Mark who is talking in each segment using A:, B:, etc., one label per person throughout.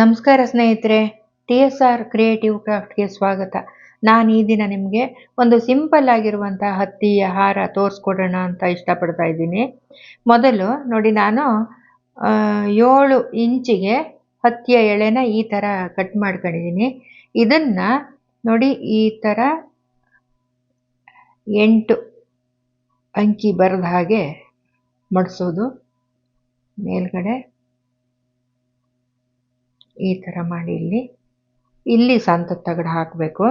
A: ನಮಸ್ಕಾರ ಸ್ನೇಹಿತರೆ, T S R creative ಕ್ರಾಫ್ಟ್ಗೆ ಸ್ವಾಗತ. ನಾನು ಈ ದಿನ ನಿಮಗೆ ಒಂದು ಸಿಂಪಲ್ ಆಗಿರುವಂಥ ಹತ್ತಿಯ ಹಾರ ತೋರಿಸ್ಕೊಡೋಣ ಅಂತ ಇಷ್ಟಪಡ್ತಾ ಇದ್ದೀನಿ. ಮೊದಲು ನೋಡಿ, ನಾನು ಏಳು ಇಂಚಿಗೆ ಹತ್ತಿಯ ಎಳೆನ ಈ ಥರ ಕಟ್ ಮಾಡ್ಕೊಂಡಿದ್ದೀನಿ. ಇದನ್ನು ನೋಡಿ, ಈ ಥರ ಎಂಟು ಅಂಕಿ ಬರೆದ ಹಾಗೆ ಮಡಿಸೋದು. ಮೇಲ್ಗಡೆ ಈ ಥರ ಮಾಡಿ ಇಲ್ಲಿ. ಇಲ್ಲಿ ಸಂತ ತಗಡು ಹಾಕಬೇಕು.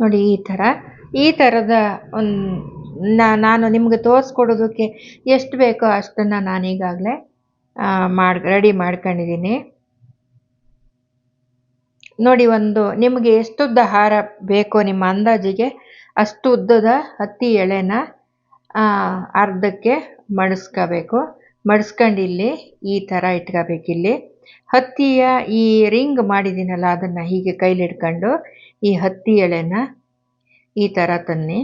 A: ನೋಡಿ ಈ ಥರ. ಈ ಥರದ ಒಂದು ನಾನು ನಿಮಗೆ ತೋರಿಸ್ಕೊಡೋದಕ್ಕೆ ಎಷ್ಟು ಬೇಕೋ ಅಷ್ಟನ್ನು ನಾನು ಈಗಾಗಲೇ ಮಾಡಿ, ರೆಡಿ ಮಾಡ್ಕೊಂಡಿದ್ದೀನಿ ನೋಡಿ ಒಂದು, ನಿಮಗೆ ಎಷ್ಟು ಉದ್ದ ಹಾರ ಬೇಕೋ ನಿಮ್ಮ ಅಂದಾಜಿಗೆ ಅಷ್ಟು ಉದ್ದದ ಹತ್ತಿ ಎಳೆನ ಅರ್ಧಕ್ಕೆ ಮಡಿಸ್ಕೋಬೇಕು. ಮಡಿಸ್ಕೊಂಡು ಇಲ್ಲಿ ಈ ಥರ ಇಟ್ಕೋಬೇಕು ಇಲ್ಲಿ. ಹತ್ತಿಯ ಈ ರಿಂಗ್ ಮಾಡಿದ್ದೀನಲ್ಲ ಅದನ್ನು ಹೀಗೆ ಕೈಲಿಡ್ಕೊಂಡು ಈ ಹತ್ತಿ ಎಳೆನ ಈ ಥರ ತನ್ನಿ.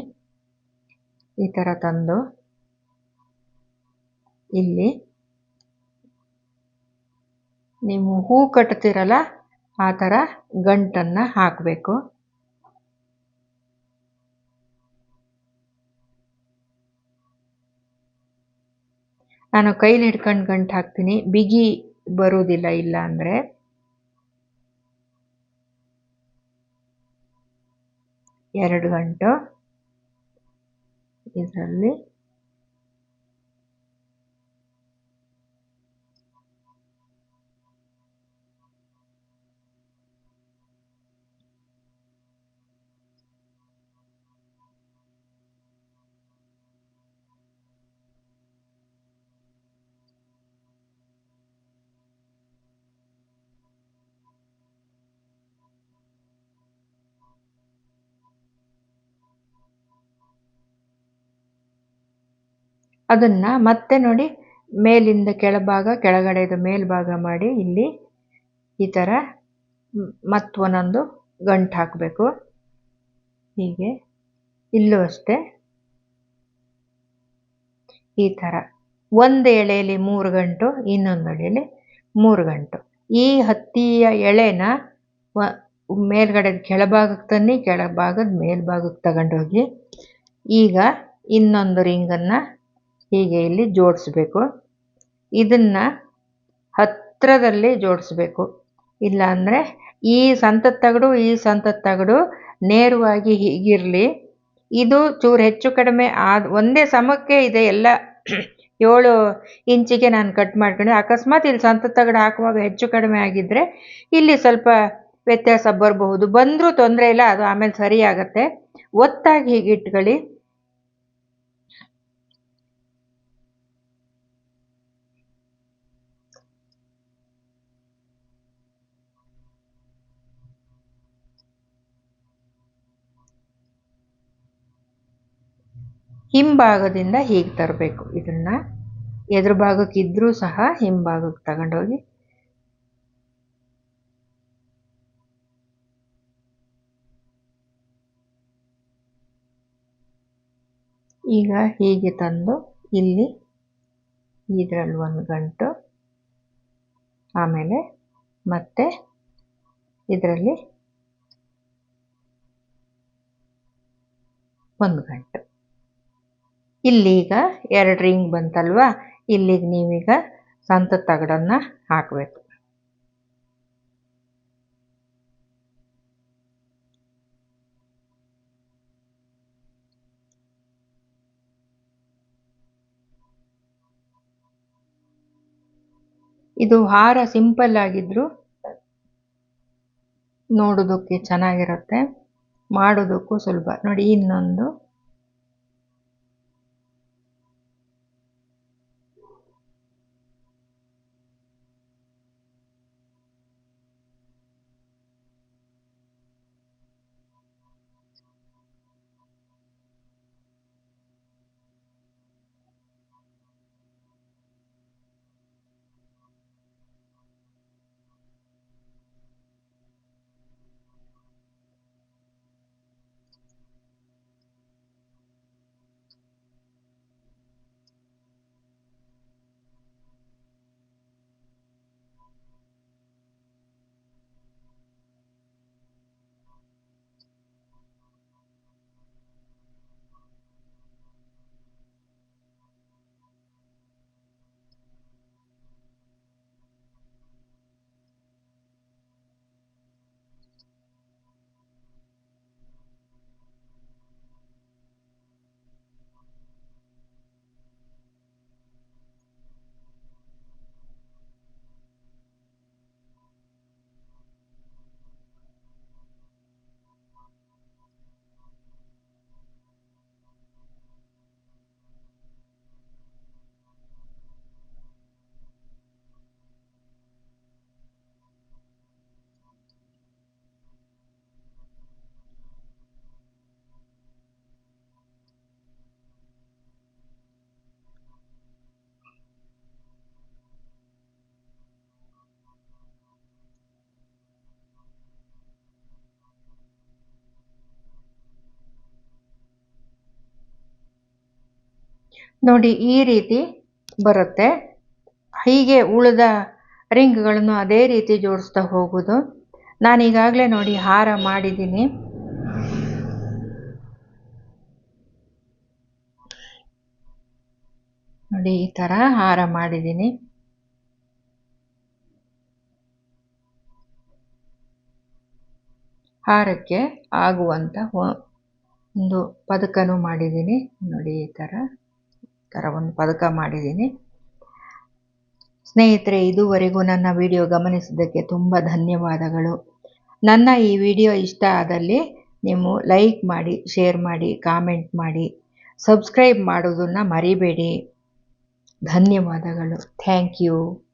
A: ಈ ಥರ ತಂದು ಇಲ್ಲಿ ನೀವು ಹೂ ಕಟ್ತೀರಲ್ಲ, ಆ ಥರ ಗಂಟನ್ನು ಹಾಕಬೇಕು. ನಾನು ಕೈಲಿ ಹಿಡ್ಕೊಂಡು ಗಂಟು ಹಾಕ್ತೀನಿ. ಬಿಗಿ ಬರೋದಿಲ್ಲ ಇಲ್ಲ ಅಂದರೆ. ಎರಡು ಗಂಟು. ಇದರಲ್ಲಿ ಅದನ್ನು ಮತ್ತೆ ನೋಡಿ ಮೇಲಿಂದ ಕೆಳಭಾಗ ಕೆಳಗಡೆದು ಮೇಲ್ಭಾಗ ಮಾಡಿ ಇಲ್ಲಿ ಈ ಥರ ಮತ್ತೊಂದೊಂದು ಗಂಟು ಹಾಕಬೇಕು. ಹೀಗೆ. ಇಲ್ಲೂ ಅಷ್ಟೇ. ಈ ಥರ ಒಂದು ಎಳೆಯಲ್ಲಿ ಮೂರು ಗಂಟು, ಇನ್ನೊಂದು ಎಳೆಯಲ್ಲಿ ಮೂರು ಗಂಟು. ಈ ಹತ್ತಿಯ ಎಳೆನ ಮೇಲ್ಗಡೆ ಕೆಳಭಾಗಕ್ಕೆ ತನ್ನಿ, ಕೆಳಭಾಗದ ಮೇಲ್ಭಾಗಕ್ಕೆ ತಗೊಂಡೋಗಿ ಈಗ ಇನ್ನೊಂದು ರಿಂಗನ್ನು ಹೀಗೆ ಇಲ್ಲಿ ಜೋಡಿಸ್ಬೇಕು. ಇದನ್ನು ಹತ್ತಿರದಲ್ಲಿ ಜೋಡಿಸ್ಬೇಕು. ಇಲ್ಲಾಂದರೆ ಈ ಸಂತದ ತಗಡು, ಈ ಸಂತದ ತಗಡು ನೇರವಾಗಿ ಹೀಗಿರಲಿ. ಇದು ಚೂರು ಹೆಚ್ಚು ಕಡಿಮೆ ಆದ, ಒಂದೇ ಸಮಕ್ಕೆ ಇದೆ ಎಲ್ಲ ಏಳು ಇಂಚಿಗೆ ನಾನು ಕಟ್ ಮಾಡ್ಕೊಂಡು. ಅಕಸ್ಮಾತ್ ಇಲ್ಲಿ ಸಂತ ತಗಡು ಹಾಕುವಾಗ ಹೆಚ್ಚು ಕಡಿಮೆ ಆಗಿದ್ದರೆ ಇಲ್ಲಿ ಸ್ವಲ್ಪ ವ್ಯತ್ಯಾಸ ಬರಬಹುದು. ಬಂದರೂ ತೊಂದರೆ ಇಲ್ಲ, ಅದು ಆಮೇಲೆ ಸರಿ ಒತ್ತಾಗಿ ಹೀಗೆ ಇಟ್ಕೊಳ್ಳಿ ಹಿಂಭಾಗದಿಂದ ಹೀಗೆ ತರಬೇಕು. ಇದನ್ನು ಎದುರು ಭಾಗಕ್ಕೆ ಸಹ ಹಿಂಭಾಗಕ್ಕೆ ತಗೊಂಡೋಗಿ ಈಗ ಹೀಗೆ ತಂದು ಇಲ್ಲಿ ಇದರಲ್ಲಿ ಒಂದು ಗಂಟು, ಆಮೇಲೆ ಮತ್ತೆ ಇದರಲ್ಲಿ ಒಂದು ಗಂಟು. ಇಲ್ಲೀಗ ಎರಡು ರಿಂಗ್ ಬಂತಲ್ವಾ? ಇಲ್ಲಿಗೆ ನೀವೀಗ ಸಂತ ತಗಡನ್ನು ಹಾಕಬೇಕು. ಇದು ಹಾರ ಸಿಂಪಲ್ ಆಗಿದ್ರು ನೋಡೋದಕ್ಕೆ ಚೆನ್ನಾಗಿರುತ್ತೆ, ಮಾಡೋದಕ್ಕೂ ಸುಲಭ. ನೋಡಿ ಇನ್ನೊಂದು. ನೋಡಿ ಈ ರೀತಿ ಬರುತ್ತೆ. ಹೀಗೆ ಉಳಿದ ರಿಂಗ್ಗಳನ್ನು ಅದೇ ರೀತಿ ಜೋಡಿಸ್ತಾ ಹೋಗೋದು ನಾನು ಈಗಾಗಲೇ ನೋಡಿ ಹಾರ ಮಾಡಿದ್ದೀನಿ. ನೋಡಿ ಈ ಥರ ಹಾರ ಮಾಡಿದ್ದೀನಿ. ಹಾರಕ್ಕೆ ಆಗುವಂಥ ಒಂದು ಪದಕನೂ ಮಾಡಿದ್ದೀನಿ. ನೋಡಿ ಈ ಥರ. ಒಂದು ಪದಕ ಮಾಡಿದ್ದೀನಿ. ಸ್ನೇಹಿತರೆ, ಇದುವರೆಗೂ ನನ್ನ ವಿಡಿಯೋ ಗಮನಿಸಿದ್ದಕ್ಕೆ ತುಂಬ ಧನ್ಯವಾದಗಳು. ನನ್ನ ಈ ವಿಡಿಯೋ ಇಷ್ಟ ಆದಲ್ಲಿ ನೀವು ಲೈಕ್ ಮಾಡಿ, ಶೇರ್ ಮಾಡಿ, ಕಾಮೆಂಟ್ ಮಾಡಿ. ಸಬ್ಸ್ಕ್ರೈಬ್ ಮಾಡೋದನ್ನು ಮರಿಬೇಡಿ. ಧನ್ಯವಾದಗಳು. Thank you.